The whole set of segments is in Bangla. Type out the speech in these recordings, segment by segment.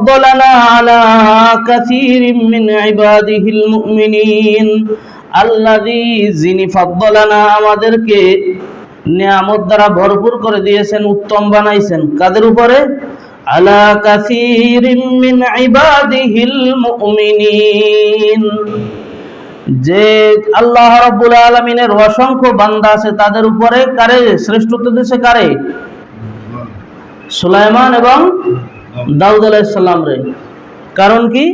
فضلنا على كثير من عباده المؤمنين الذي যিনি ফদ্দলানা আমাদেরকে নিয়ামত দ্বারা ভরপুর করে দিয়েছেন উত্তম বানাইছেন কাদের উপরে আলা কাসিরিম মিন ইবাদিহিল মুমিনিন যে আল্লাহ রাব্বুল আলামিনের অসংখ্য বান্দা আছে তাদের উপরে কারে শ্রেষ্ঠত্ব দিয়েছে কারে সুলাইমান এবং দাউদ আলাইসাল্লাম রে। কারণ কি?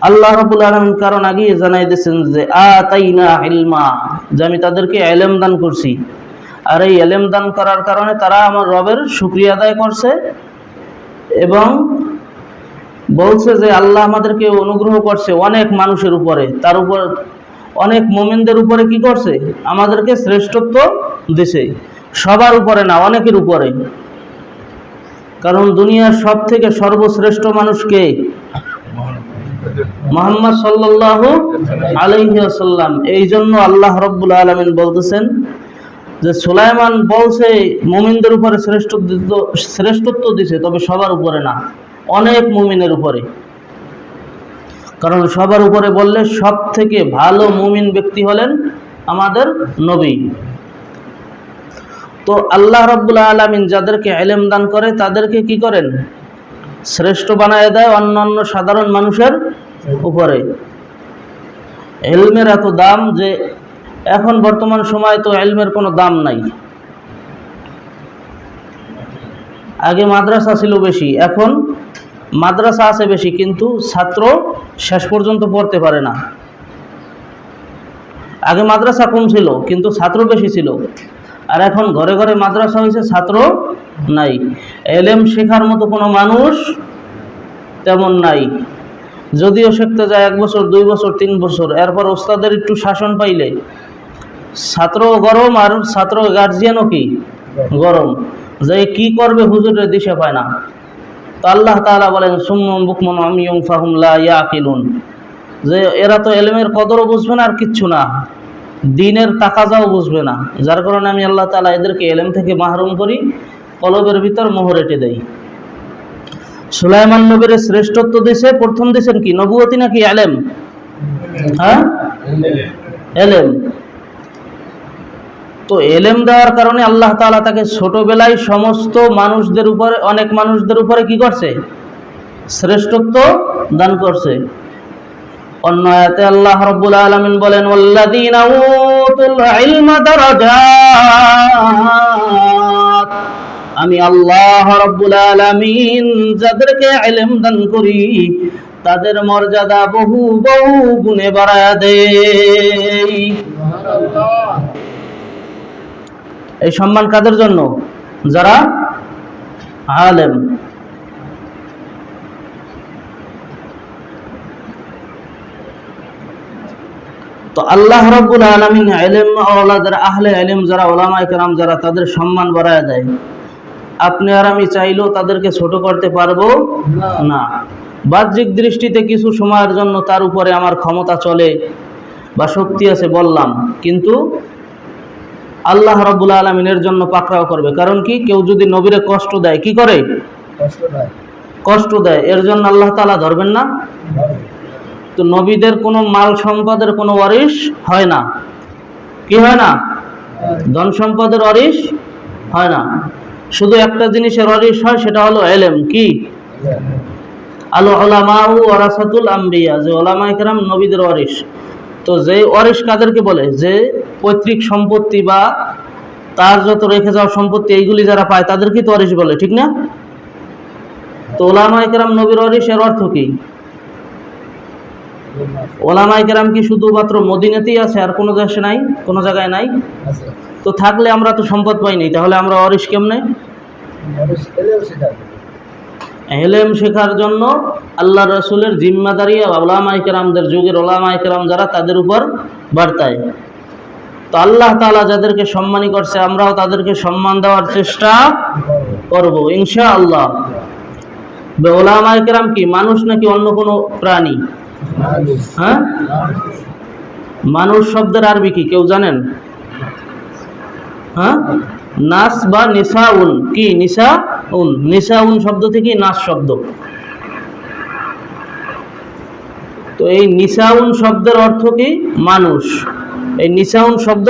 আল্লাহ রাব্বুল আলামিন কারণ আগেই জানাই দিয়েছেন যে, আতাইনা ইলমা যে আমি তাদেরকে এলেম দান করছি। আর এই এলেম দান করার কারণে তারা আমার রবের শুকরিয়া আদায় করছে এবং বলছে যে, আল্লাহ আমাদেরকে অনুগ্রহ করছে অনেক মানুষের উপরে। তার উপর, অনেক মোমেনদের উপরে কি করছে? আমাদেরকে শ্রেষ্ঠত্ব দিছে। সবার উপরে না, অনেকের উপরে। কারণ দুনিয়ার সব থেকে সর্বশ্রেষ্ঠ মানুষকে মোহাম্মদ সাল্লাহ আলহিহাসাল্লাম এই জন্য আল্লাহ রব্বুল আলমিন বলতেছেন যে, সুলাইমান বলছে, মুমিনদের উপরে শ্রেষ্ঠত্ব শ্রেষ্ঠত্ব দিছে, তবে সবার উপরে না, অনেক মুমিনের উপরে। কারণ সবার উপরে বললে সব থেকে ভালো মুমিন ব্যক্তি হলেন আমাদের নবী। তো আল্লাহ রব্বুল আলমিন যাদেরকে এলেম দান করে তাদেরকে কি করেন? শ্রেষ্ঠ বানায় দেয় অন্যান্য সাধারণ মানুষের উপরে। এলমের এত দাম যে এখন বর্তমান সময় তো এলমের কোনো দাম নাই। আগে মাদ্রাসা ছিল বেশি, এখন মাদ্রাসা আছে বেশি, কিন্তু ছাত্র শেষ পর্যন্ত পড়তে পারে না। আগে মাদ্রাসা কম ছিল, কিন্তু ছাত্র বেশি ছিল। আর এখন ঘরে ঘরে মাদ্রাসা হয়েছে ছাত্র নাই। এলেম শেখার মতো কোনো মানুষ তেমন নাই। যদিও শিখতে যায় এক বছর, দুই বছর, তিন বছর। এরপর ওস্তাদের একটু শাসন পাইলে। ছাত্র গরম আর ছাত্র গার্জিয়ানও কি? গরম। যে কি করবে হুজুরের দিশে পায় না। তো আল্লাহ তাআলা বলেন সুম্মুম বুকমুন আমিয়ুম ফাহুম যে এরা তো এলেমের কদরও বুঝবে না আর কিচ্ছু না। দিনের তাকাজাও বুঝবে না। যার কারণে আমি আল্লাহ তাআলা এদেরকে এলেম থেকে মাহরুম করি, কলবের ভিতর মোহর এঁটে দেই। সুলাইমান নবীর শ্রেষ্ঠত্ব দিছে প্রথম দিছেন কি? নবুয়তি নাকি আলেম হ্যাঁ? এলেম। তো এলেম দেওয়ার কারণে আল্লাহ তাআলা তাকে ছোটবেলায় সমস্ত মানুষদের উপরে, অনেক মানুষদের উপরে কি করছে? শ্রেষ্ঠত্ব দান করছে। অন্য আয়াতে আল্লাহ রাব্বুল আলামিন বলেন, ওয়াল্লাযীনা উতুল ইলমা দারাজাত। আমি আল্লাহ রাব্বুল আলামিন যাদেরকে ইলম দান করি, তাদের মর্যাদা বহু বহু গুণে বাড়ায়া দেই। এই সম্মান কাদের জন্য? যারা আলেম। তো আল্লাহ রব্বুল আলমিন এলেম ওলাদের আহলে এলেম যারা ওলামা কেরাম যারা তাদের সম্মান বাড়ায় দেয়। আপনি আর আমি চাইলেও তাদেরকে ছোট করতে পারব না। বাহ্যিক দৃষ্টিতে কিছু সময়ের জন্য তার উপরে আমার ক্ষমতা চলে বা শক্তি আছে বললাম কিন্তু আল্লাহ রব্বুল আলমিনের জন্য পাকড়াও করবে। কারণ কি? কেউ যদি নবীরে কষ্ট দেয় কি করে? কষ্ট দেয়। এর জন্য আল্লাহ তালা ধরবেন না? তো নবীদের কোনো মাল সম্পদের কোনো ওয়ারিশ হয় না। কি হয় না? ধন সম্পদের ওয়ারিশ হয় না। শুধু একটা জিনিসের ওয়ারিশ হয়, সেটা হলো এলেম। কি? আলো ওলামাউ ওয়ারাসাতুল আম্বিয়া যে ওলামা একরাম নবীদের তো যে ওয়ারিশ কাদেরকে বলে? যে পৈতৃক সম্পত্তি বা তার যত রেখে যাওয়া সম্পত্তি, এইগুলি যারা পায় তাদেরকে তো ওয়ারিশ বলে, ঠিক না? তো ওলামা একরাম নবীর ওয়ারিশ এর অর্থ কি? ওলামা একরাম কি শুধুমাত্র মদিনাতেই আছে? আর কোনো দেশে নাই? কোনো জায়গায় নাই? তো থাকলে আমরা তো সম্পদ পাইনি তাহলে আমরা ওয়ারিশ কেমনে? এলেম শেখার জন্য আল্লাহ রসুলের জিম্মাদারি ওলামা ইকরামদের যুগের ওলামা ইকরাম যারা, তাদের উপর বার্তায়। তো আল্লাহ তাআলা যাদেরকে সম্মানী করছে, আমরাও তাদেরকে সম্মান দেওয়ার চেষ্টা করব ইনশা আল্লাহ ওলামা ইকরাম কি, মানুষ নাকি অন্য কোনো প্রাণী? হ্যাঁ? মানুষ শব্দের আরবি কি? কেউ জানেন? হ্যাঁ? নাস বা নিসাউন। কি? নিসা উন নিসা উন শব্দ থেকে নাস শব্দ। তো এই নিসাউন শব্দের অর্থ কি? মানুষ। এই নিসাউন শব্দ,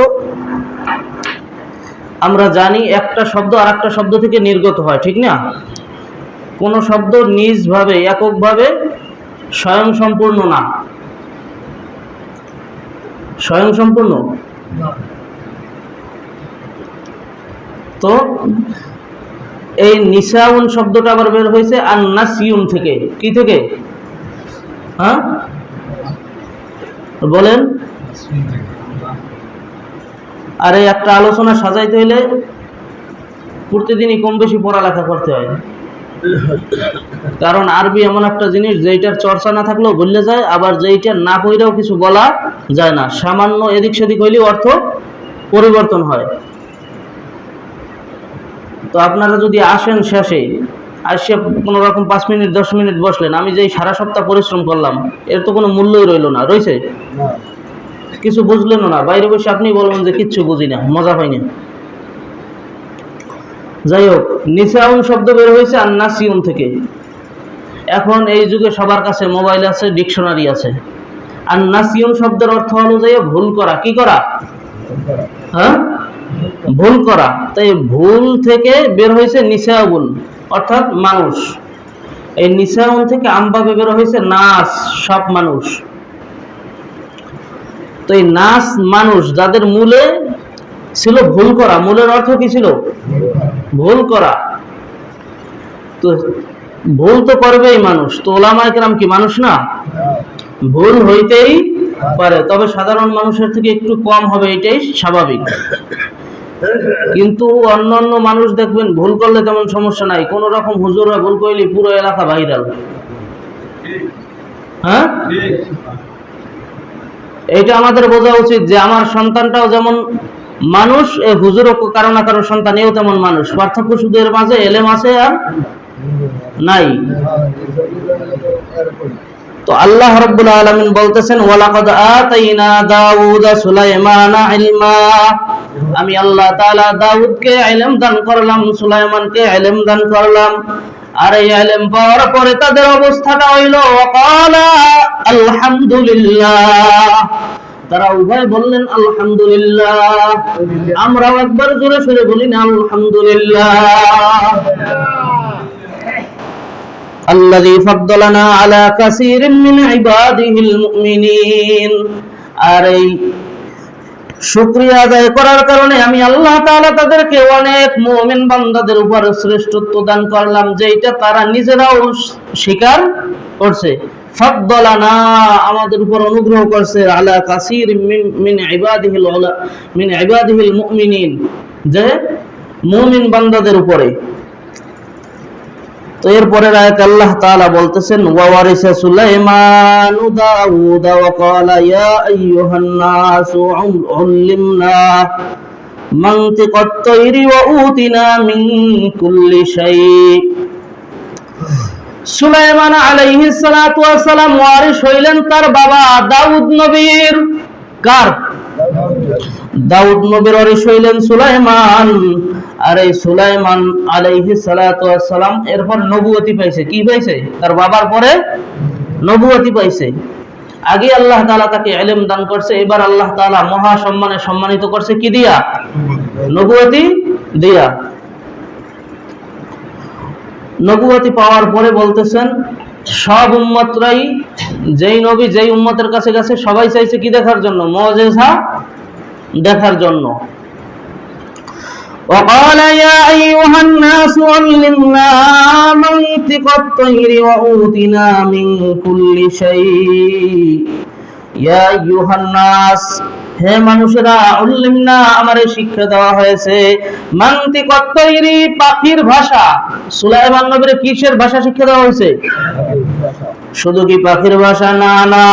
আমরা জানি একটা শব্দ আর একটা শব্দ থেকে নির্গত হয়, ঠিক না? কোন শব্দ নিজভাবে এককভাবে স্বয়ং সম্পূর্ণ না। স্বয়ং সম্পূর্ণ তো এই নিসাউন শব্দটা আবার বের হয়েছে আর নাসিউন থেকে। কি থেকে? হ্যাঁ? বলেন। আর এই একটা আলোচনা সাজাইতে হইলে প্রতিদিনই কম বেশি পড়ালেখা করতে হয়। কারণ আরবি এমন একটা জিনিস যেইটার চর্চা না থাকলেও বললে যায় আবার যেইটা না পড়লেও কিছু বলা যায় না। সামান্য এদিক সেদিক হইলেও অর্থ পরিবর্তন হয়। তো আপনারা যদি আসেন শেষে আসে কোনো রকম পাঁচ মিনিট দশ মিনিট বসলেন আমি যেই সারা সপ্তাহ পরিশ্রম করলাম এর তো কোনো মূল্যই রইল না রয়েছে কিছু বুঝলেনও না বাইরে বসে আপনি বলবেন যে কিচ্ছু বুঝি না মজা পাই না যাই হোক নিসাউন শব্দ বের হয়েছে আর নাসিউন থেকে। এখন এই যুগে সবার কাছে মোবাইল আছে, ডিকশনারি আছে। আর নাসিউন শব্দের অর্থ অনুযায়ী ভুল করা। কি করা? হ্যাঁ? ভুল করা। তাই ভুল থেকে বের হয়েছে নিসাউন অর্থাৎ মানুষ। এই নিসাউন থেকে আমভাবে বের হয়েছে নাস, সব মানুষ। তো এই নাস মানুষ, যাদের মূলে ছিল ভুল করা, মূলের অর্থ কি ছিল? ভুল করা। তো ভুল তো করবেই মানুষ। তো ওলামায় কেরাম কি মানুষ না? ভুল হইতেই পারে। তবে সাধারণ মানুষের থেকে একটু কম হবে, এটাই স্বাভাবিক। কিন্তু অন্যান্য মানুষ দেখবেন, ভুল করলে তেমন সমস্যা নাই। কোন রকম হুজুরা ভুল করলে পুরো এলাকা ভাইরাল হ্যাঁ? এটা আমাদের বোঝা উচিত যে আমার সন্তানটাও যেমন মানুষ, এ হুজুরও কারও না কারও সন্তান এও তেমন মানুষ। পার্থক্য শুধু এর মাঝে, এলেম আছে আর নাই। তো আল্লাহ রাব্বুল আলামিন বলতেছেন, ওয়ালাকাদ আতাইনা দাউদা সুলাইমানা ইলমা। আমি আল্লাহ তাআলা দাউদকে ইলম দান করলাম, সুলাইমানকে ইলম দান করলাম। আর এই ইলম পাওয়ার পরে তাদের অবস্থাটা হইল ওয়াকালা আলহামদুলিল্লাহ। তারা উভয় বললেন আলহামদুলিল্লাহ আমরাও একবার জোরে সরে বলি না আলহামদুলিল্লাহ الذي فضلنا على كثير من عباده المؤمنين আর এই শুক্রিয়া আদায় করার কারণে আমি আল্লাহ তাআলা তাদেরকে অনেক মুমিন বান্দাদের উপর শ্রেষ্ঠত্ব দান করলাম যেটা তারা নিজেরাও স্বীকার করছে আমাদের উপর অনুগ্রহ করছে, আলা কাসির যে মুমিন বান্দাদের উপরে। তো আল্লাহ বলতেছেন মিন কুল্লি শাই সুলাইমান হইলেন তার বাবা দাউদ নবীর। কার? দাউদ নবীর হইলেন সুলাইমান। আর এই সুলাইমান আলাইহি এরপর নবুয়তি পাইছে। কি পাইছে? তার বাবার পরে নবুয়তি পাইছে। আগে আল্লাহ তাআলা তাকে ইলম দান করছে। এবার আল্লাহ তাআলা মহা সম্মানে সম্মানিত করছে। কি দিয়া? নবুয়তি দিয়া। নবুয়তি পাওয়ার পরে বলতেছেন সব উম্মতরাই যেই নবী যেই উম্মতের কাছে গেছে সবাই চাইছে কি দেখার জন্য মুজিজা দেখার জন্য وقال يا أيها الناس علمنا منطق الطير وأوتنا من كل شيء হে মানুষেরা উল্লিমনা আমারে শিক্ষা দেওয়া হয়েছে। মান্তি কত্তইরি পাখির ভাষা। সুলাইমান নবীর কিসের ভাষা শিক্ষা দেওয়া হয়েছে? শুধু কি পাখির ভাষা? না না।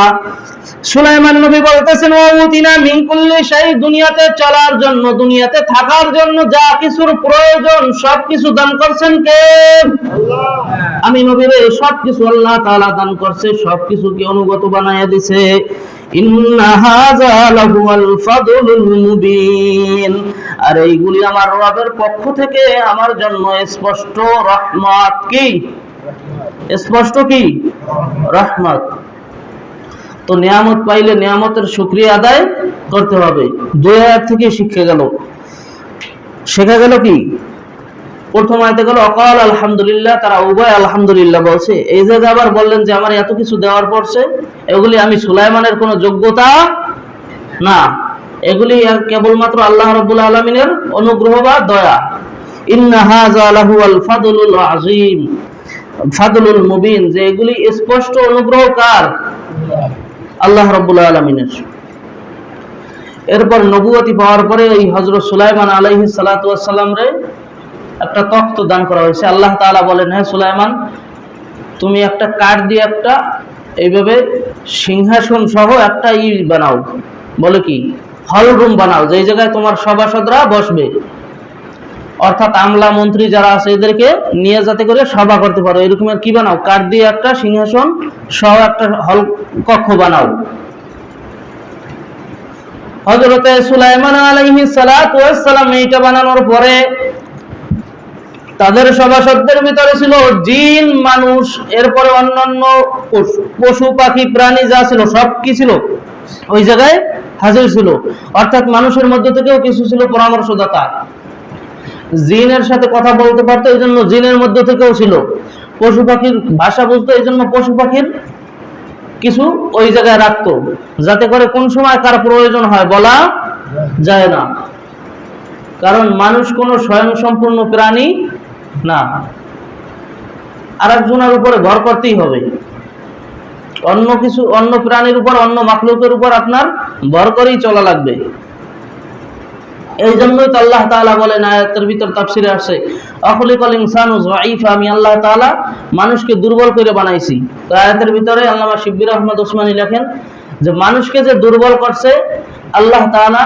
সুলাইমান নবী বলতেছেন ওতিনা মিন কুল্লি শাই, দুনিয়াতে চলার জন্য, দুনিয়াতে থাকার জন্য যা কিছুর প্রয়োজন সব কিছু দান করছেন কে? আমি নবীরে সব কিছু আল্লাহ তাআলা দান করছে সব কিছুকে অনুগত বানায়া দিছে। আর এইগুলি আমার রবের পক্ষ থেকে আমার জন্য স্পষ্ট রহমত কি? স্পষ্ট কি? রহমত। তো নিয়ামত পাইলে নিয়ামতের শুক্রিয়া আদায় করতে হবে। দুই হাজার থেকে শিখে গেল। শেখা গেল কি? প্রথম আয়তে গেল, অকাল আলহামদুলিল্লাহ, তারা উভয় আলহামদুলিল্লাহ বলছে। এই জায়গায় আবার বললেন যে, আমার এত কিছু দেওয়ার পরছে এগুলি আমি সুলাইমানের কোনো যোগ্যতা না। এগুলি কেবলমাত্র আল্লাহ রব্বুল আলমিনের অনুগ্রহ বা দয়া। যে এরপর নবুয়তি পাওয়ার পরে এই হজরত সুলাইমান রে একটা তখ্ত দান করা হয়েছে। আল্লাহ তাআলা বলেন হ্যাঁ সুলাইমান, তুমি একটা কাঠ দিয়ে একটা এইভাবে সিংহাসন সহ একটা ই বানাও। বলে কি? হল রুম বানাও, যেই জায়গায় তোমার সভাসদরা বসবে। অর্থাৎ আমলা মন্ত্রী যারা আছে, এদেরকে নিয়ে যাতে করে সভা করতে পারো। এরকম কি বানাও? কাঠ দিয়ে একটা সিংহাসন সহ একটা হল কক্ষ বানাও। হজরতে সুলাইমান সালাতু সালাম এইটা বানানোর পরে তাদের সভাসদদের ভিতরে ছিল জিন, মানুষ, এরপরে অন্যান্য পশু- পাখি, প্রাণী যা ছিল, সব কি ছিল? ওই জায়গায় হাজির ছিল। অর্থাৎ মানুষের মধ্যে থেকেও কিছু ছিল পরামর্শদাতা। জিনের সাথে কথা বলতে পারতো, এই জন্য জিনের মধ্যে থেকেও ছিল। পশু পাখির ভাষা বুঝতো, এই জন্য পশু পাখির কিছু ওই জায়গায় রাখতো। যাতে করে কোন সময় কার প্রয়োজন হয় বলা যায় না। কারণ মানুষ কোনো স্বয়ং সম্পূর্ণ প্রাণী না আর একজনের উপরে করতেই হবে। অন্য কিছু, অন্য প্রাণীর উপর, অন্য উপর আপনার ভর করেই চলা লাগবে। এই জন্যই তো আল্লাহ আয়াতের ভিতর তাফসিরে আসে আখলিকাল ইনসানু আমি আল্লাহ তাআলা মানুষকে দুর্বল করে বানাইছি। তো আয়াতের ভিতরে আল্লামা শিব্বির আহমদ ওসমানী লেখেন যে, মানুষকে যে দুর্বল করছে, আল্লাহ তাআলা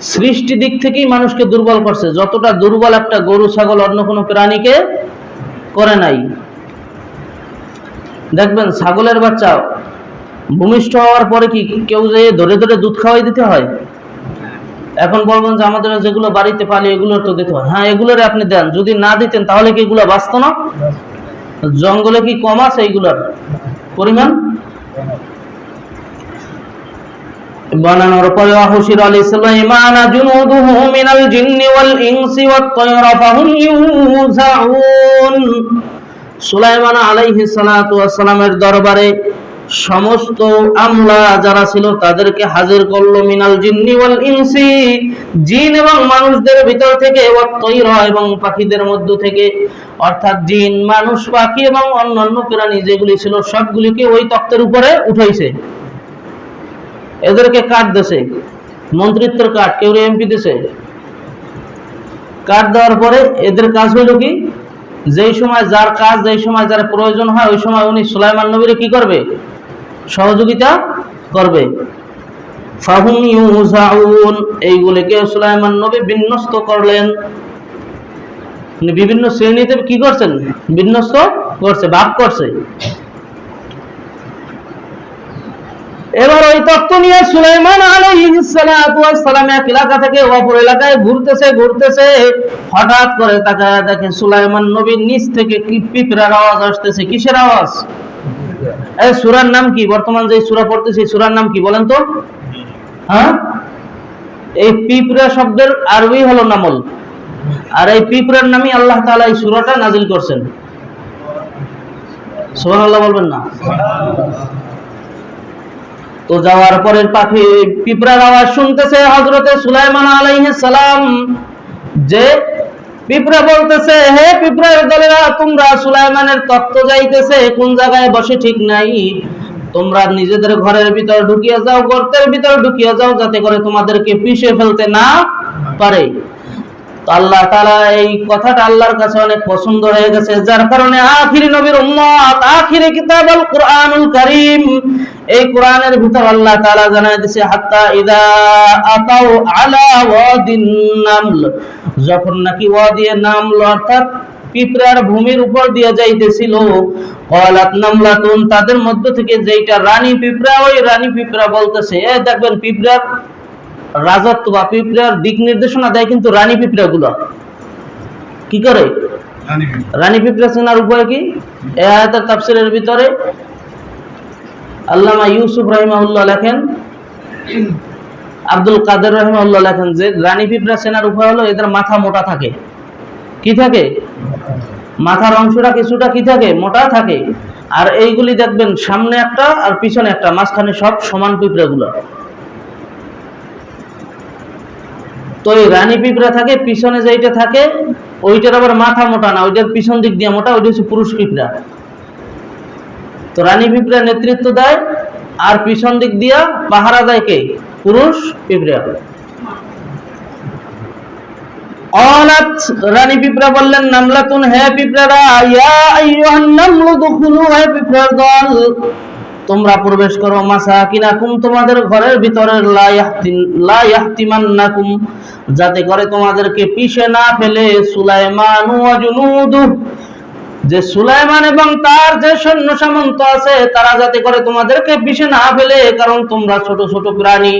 সৃষ্টি দিক থেকেই মানুষকে দুর্বল করছে। যতটা দুর্বল একটা গরু, ছাগল, অন্য কোনো প্রাণীকে করে নাই। দেখবেন, ছাগলের বাচ্চা ভূমিষ্ঠ হওয়ার পরে কি কেউ যে ধরে ধরে দুধ খাওয়াই দিতে হয়? এখন বলবেন যে আমাদের যেগুলো বাড়িতে পালি এগুলো তো দিতে হয়। হ্যাঁ এগুলোর আপনি দেন। যদি না দিতেন, তাহলে কি এগুলো বাঁচত না? জঙ্গলে কি কম আছে এইগুলোর পরিমাণ? বানানোর পরে অহসির আলী সুলাইমান জুনুদুহু মিনাল জিন্নি ওয়াল ইনসি ওয়াত তায়রা ফাহুম ইউজাউন সুলাইমান আলাইহিস সালাতু ওয়াসসালামের দরবারে সমস্ত আমলা যারা ছিল তাদেরকে হাজির করল, মিনাল জিন্নি ওয়াল ইনসি। জিন এবং মানুষদের ভিতর থেকে এবং পাখিদের মধ্য থেকে, অর্থাৎ জিন, মানুষ, পাখি এবং অন্যান্য প্রাণী যেগুলি ছিল, সবগুলিকে ওই তক্তের উপরে উঠাইছে। এদেরকে কাট দেছে। মন্ত্রিত্বের কাট কেউ এমপি দিছে? কাট দেওয়ার পরে এদের কাজ হইল কি? যেই সময় যার কাজ, যেই সময় যার প্রয়োজন হয়, ওই সময় উনি সুলাইমান নবীরে কি করবে? সহযোগিতা করবে। ফাহুম ইউজাউন, এইগুলিকে সুলাইমান নবী বিন্যস্ত করলেন। বিভিন্ন শ্রেণীতে কি করছেন? বিন্যস্ত করছে, ভাগ করছে। এবার ওই তত্ত্ব নিয়ে সুলাইমান আলাইহিস সালাতু ওয়াস সালাম এক এলাকা থেকে অপর এলাকায় ঘুরতেছে ঘুরতেছে। হঠাৎ করে তাকায় দেখে সুলাইমান নবীর নিচ থেকে পিঁপড়ার আওয়াজ আসতেছে। কিসের আওয়াজ? এই সূরার নাম কি? বর্তমান যে সূরা পড়তেছি সুরার নাম কি বলেন তো? হ্যাঁ? এই পিঁপড়া শব্দের আরবি হলো নামল। আর এই পিঁপড়ার নামই আল্লাহ তাআলা এই সূরাটা নাজিল করছেন। সুবহানাল্লাহ বলবেন না? তো যাওয়ার পরের পাখি পিঁপড়ার আওয়াজ শুনতেছে হজরতে সুলাইমান আলাইহিস সালাম যে পিঁপড়া বলতেছে, হে পিঁপড়ার দলেরা, তোমরা সুলাইমানের তত্ত্ব যাইতেছে, কোন জায়গায় বসে ঠিক নাই? তোমরা নিজেদের ঘরের ভিতর ঢুকিয়ে যাও, গর্তের ভিতর ঢুকিয়ে যাও, যাতে করে তোমাদেরকে পিষে ফেলতে না পারে। আল্লাহ তালা এই কথাটা আল্লাহর কাছে অনেক পছন্দ হয়ে গেছে, যার কারণে আখিরি নবীর উম্মত আখিরি কিতাব আল কুরআনুল এই কোরআনের ভিতর আল্লাহ তাআলা জানায় হাত্তা ইদা আতাউ আলা ওয়াদিন নামল। যখন নাকি ওয়াদিয়ে নামল, অর্থাৎ পিঁপড়ার ভূমির উপর দিয়ে যাইতেছিল তাদের মধ্য থেকে যেইটা রানী পিঁপড়া, ওই রানী পিঁপড়া বলতেছে দেখবেন পিঁপড়ার রাজত্ব বা পিঁপড়ার দিক নির্দেশনা দেয় কিন্তু রানী পিঁপড়া গুলো কি করে? রানী পিঁপড়া চেনার উপায় কি? এ আয়াতের তাফসিরের ভিতরে আল্লামা ইউসুফ রহিমাউল্লাহ লেখেন, আব্দুল কাদের রহিমাউল্লাহ লেখেন যে রানী পিঁপড়া সেনার উপায় হলো এদের মাথা মোটা থাকে। কি থাকে? মাথার অংশটা কিছুটা কি থাকে? মোটা থাকে। আর এইগুলি দেখবেন সামনে একটা আর পিছনে একটা, মাঝখানে সব সমান পিঁপড়াগুলো। তো এই রানী পিঁপড়া থাকে, পিছনে যেইটা থাকে ওইটার আবার মাথা মোটা না, ওইটার পিছন দিক দিয়ে মোটা, ওইটা হচ্ছে পুরুষ পিঁপড়া। তো রানী পিঁপড়া নেতৃত্ব দেয়, আর পিছন দিক দিয়া পাহারা দেয় কে? পুরুষ পিঁপড়া। অনাথ রানী পিঁপড়া বললেন, নামলাতুন হে পিঁপড়ারা, ইয়া আইয়ুহান নামলু দুখুলু হে পিঁপড়ার দল তোমরা প্রবেশ করো মাসাকিনাকুম, তোমাদের ঘরের ভিতরে লা ইয়াহতিন লা যাতে করে তোমাদেরকে পিছে না ফেলে সুলাইমান যে সুলাইমান এবং তার যে সৈন্য সামন্ত আছে, তারা যাতে করে তোমাদেরকে পিছে না ফেলে, কারণ তোমরা ছোট ছোট প্রাণী।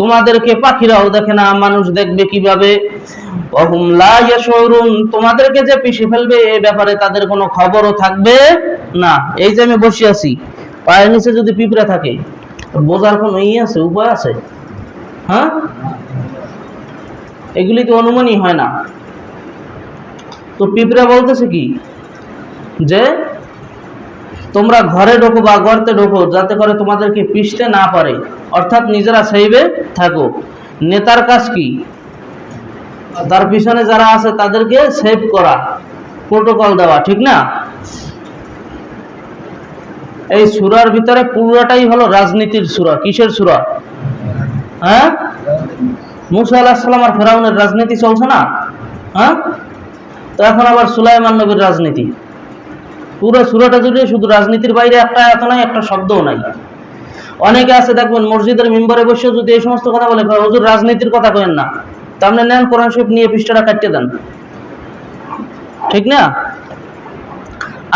তোমাদেরকে পাখিরাও দেখে না, মানুষ দেখবে কীভাবে? তোমাদেরকে যে পিছে ফেলবে, এ ব্যাপারে তাদের কোনো খবরও থাকবে না। এই যে আমি বসে আছি পায়ের নিচে যদি পিঁপড়া থাকে বোঝার কোনো ই আছে, উপায় আছে? হ্যাঁ? এগুলি তো অনুমানই হয় না। তো পিঁপড়া বলতেছে কি? যে তোমরা ঘরে ঢোকো বা গর্তে ঢোকো, যাতে করে তোমাদেরকে পিষতে না পারে। অর্থাৎ নিজেরা সেইবে থাকো। নেতার কাজ কি? তার পিছনে যারা আছে, তাদেরকে সেভ করা। প্রোটোকল দেওয়া, ঠিক না? এই সুরার ভিতরে পুরোটাই হলো রাজনীতির সুরা। কিসের সুরা? হ্যাঁ? মুসা আলাহিসাল্লাম আর ফেরাউনের রাজনীতি চলছে না? হ্যাঁ? তো এখন আবার সুলাইমান নবীর রাজনীতি। পুরো সুরাটা জুড়ে শুধু রাজনীতির বাইরে একটা এত নাই, একটা শব্দও নাই। অনেকে আছে, দেখবেন মসজিদের মেম্বারে বসে যদি এই সমস্ত কথা বলে হুজুর, রাজনীতির কথা কেন না। তা আপনি নেন কোরআন শরীফ নিয়ে পৃষ্ঠাটা কাটিয়ে দেন। ঠিক না?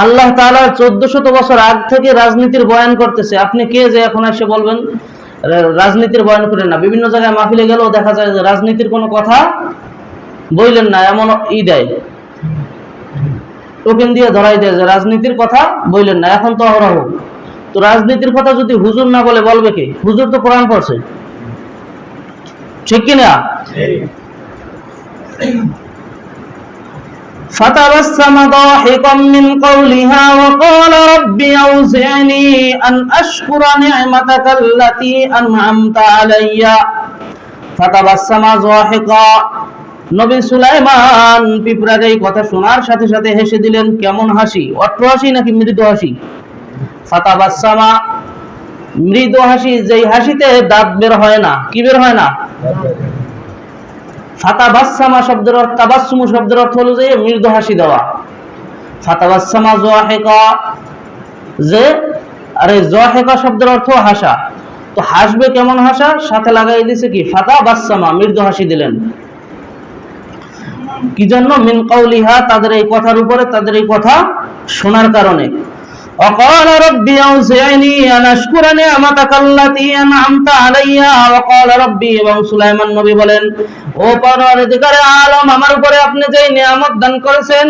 আল্লাহ তাআলার চোদ্দ শত বছর আগ থেকে রাজনীতির বয়ান করতেছে। আপনি কে যে এখন এসে বলবেন? রাজনীতির বয়ান করেন না। বিভিন্ন জায়গায় মাহফিলে গেলেও দেখা যায় যে রাজনীতির কোনো কথা বইলেন না, এমন ই দেয়। টোকেন দিয়ে ধরাই দেয় যে রাজনীতির কথা বইলেন না, এখন তো অহরহ। তো রাজনীতির কথা যদি হুজুর না বলে, বলবে কে? হুজুর তো কোরআন পড়ছে। ঠিক কিনা? فتبسم ضاحكا من قولها وقال رب أوزعني أن أشكر نعمتك التي أنعمت علي فتبسم ضاحكا নবী সুলাইমান পিঁপড়ার এই কথা শোনার সাথে সাথে হেসে দিলেন কেমন হাসি অট্ট হাসি নাকি মৃদু হাসি ফাতাবাসামা মৃদু হাসি যেই হাসিতে দাঁত বের হয় না কি বের হয় না ফাতাবাসামা শব্দের অর্থ শব্দের অর্থ হলো যে মৃদু হাসি দেওয়া। যে, আরে শব্দের অর্থ হাসা। তো হাসবে কেমন হাসা? সাথে লাগাই দিছে কি? ফাতা মৃদু হাসি দিলেন। কি জন্য? মিন কাউলিহা, তাদের এই কথার উপরে তাদের এই কথা শোনার কারণে। وقال ربي أوزعني أن أشكر نعمتك التي أنعمت علي وقال ربي এবং সুলাইমান নবী বলেন ও পরওয়ারদিগারে আলম আমার উপরে আপনি যে নিয়ামত দান করেছেন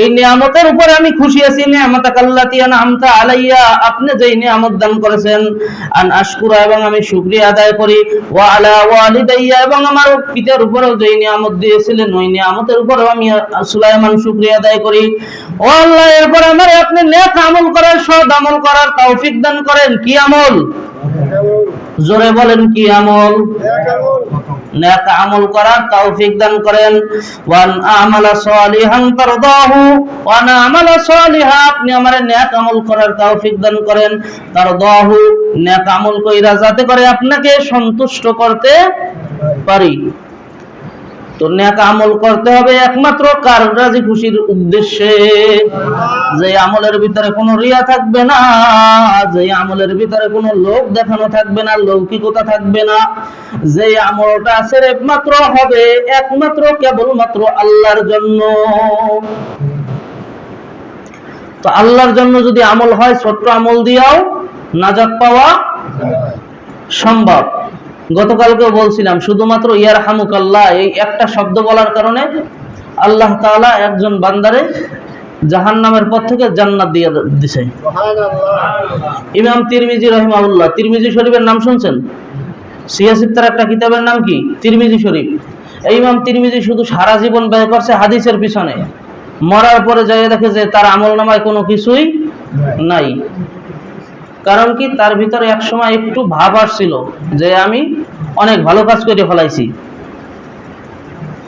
এই নিয়ামতের উপরে আমি খুশি আছি নিয়ামতাক আল্লাতি আনআমতা আলাইয়া আপনি যে নিয়ামত দান করেছেন আন আশকুরা এবং আমি শুকরিয়া আদায় করি ওয়া আলা ওয়ালিদাইয়া এবং আমার পিতার উপরেও যে নিয়ামত দিয়েছিলেন ওই নিয়ামতের উপরেও আমি সুলাইমান শুকরিয়া আদায় করি ও আল্লাহ এরপর আমার আপনি নেক আমল করার সৎ আমল করার তৌফিক দান করেন, কি আমল? জোরে বলেন, কি আমল? নেক আমল করার তৌফিক দান করেন। ওয়ান আমালা সালিহান তারদাহু, ওয়ান আমালা সালিহা, আপনি আমারে নেক আমল করার তৌফিক দান করেন। তারদাহু, নেক আমল কইরা যাতে করে আপনাকে সন্তুষ্ট করতে পারি। তো নেক আমল করতে হবে একমাত্র কার রাজি খুশির উদ্দেশ্যে। যে আমলের ভিতরে কোনো রিয়া থাকবে না, যে আমলের ভিতরে কোনো লোক দেখানো থাকবে না, লৌকিকতা থাকবে না। যে আমলটা একমাত্র হবে, একমাত্র কেবলমাত্র আল্লাহর জন্য। তো আল্লাহর জন্য যদি আমল হয়, ছোট্ট আমল দিয়াও নাজাত পাওয়া সম্ভব। গতকালকেও বলছিলাম শুধুমাত্র ইয়ার হামুক আল্লাহ এই একটা শব্দ বলার কারণে আল্লাহ তাআলা একজন বান্দারে জাহান্নামের পর থেকে জান্নাত দিয়ে দিছে। ইমাম তিরমিজি রহিমাউল্লাহ তিরমিজি শরীফের নাম শুনছেন? সিয়াসিত্তার একটা কিতাবের নাম কি? তিরমিজি শরীফ। এই ইমাম তিরমিজি শুধু সারা জীবন ব্যয় করছে হাদিসের পিছনে। মরার পরে যাই দেখে যে তার আমল নামায় কোনো কিছুই নাই। কারণ কি তার ভিতরে এক সময় একটু ভাব আসছিল যে আমি অনেক ভালো কাজ করে ফেলাইছি।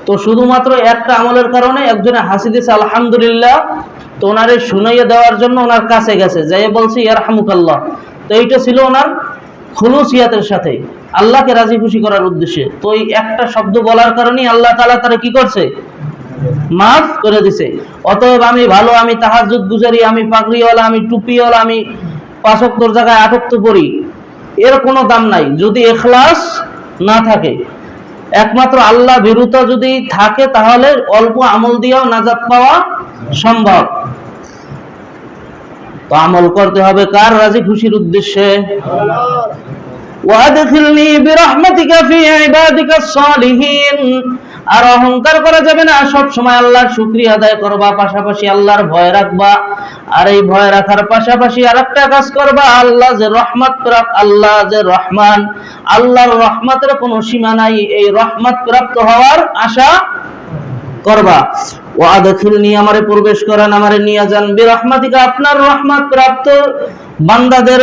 তো শুধুমাত্র একটা আমলের কারণে একজনে হাসি দিয়েছে আলহামদুলিল্লাহ তো ওনারে শুনাইয়ে দেওয়ার জন্য ওনার কাছে গেছে। যাই বলছে ইয়ার হামুকাল্লাহ তো এইটা ছিল ওনার খুলুসিয়াতের সাথে। আল্লাহকে রাজি খুশি করার উদ্দেশ্যে। তো এই একটা শব্দ বলার কারণেই আল্লাহ তালা তারা কি করছে? মাফ করে দিছে। অতএব আমি ভালো, আমি তাহাজুদ গুজারি, আমি পাগড়িওয়ালা, আমি টুপিওয়ালা, আমি পাঁচক্তর জায়গায় আটক্ত করি এর কোনো দাম নাই। যদি এখলাস না থাকে, একমাত্র আল্লাহ বিরুতা যদি থাকে, তাহলে অল্প আমল দিয়েও নাজাত পাওয়া সম্ভব। তো আমল করতে হবে কার? রাজি খুশির উদ্দেশ্যে। ওয়াদখিলনি বিরহমাতিকা ফি ইবাদিকাস সালিহিন। আর অহংকার করা যাবে না। সব সময় আল্লাহর শুকরিয়া আদায় করবা, পাশাপাশি আল্লাহর ভয় রাখবা। আর এই ভয় রাখার পাশাপাশি আরেকটা কাজ করবা, আল্লাহ যে রহমত প্রাপ্ত, আল্লাহ যে রহমান। আল্লাহর রহমতের কোনো সীমা নাই, এই রহমত প্রাপ্ত হওয়ার আশা করবা। ও আদখিল নিয়ে আমারে প্রবেশ করেন, আমারে নিয়ে যান। বিরহমাতিকা, আপনার রহমত প্রাপ্ত বান্দাদের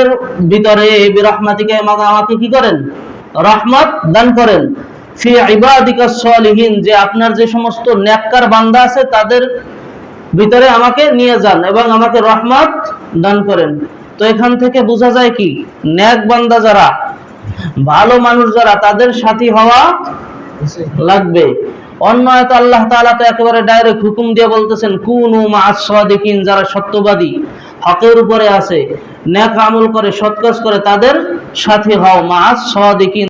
ভিতরে, বিরহমাতিকা আমাকে কি করেন? রহমত দান করেন। যে আপনার যে সমস্ত নেককার বান্দা আছে, তাদের ভিতরে আমাকে নিয়ে যান এবং আমাকে রহমত দান করেন। তো এখান থেকে বোঝা যায় কি? ন্যাক বান্দা যারা, ভালো মানুষ যারা, তাদের সাথী হওয়া লাগবে। অন্য হয়তো আল্লাহ তাআলা তো একেবারে ডাইরেক্ট হুকুম দিয়ে বলতেছেন, কুনু মা'আস সাদিকিন, যারা সত্যবাদী, হকের উপরে আছে, ন্যাক আমল করে, সৎ কাজ করে, তাদের সাথী হও। মা'আস সাদিকিন।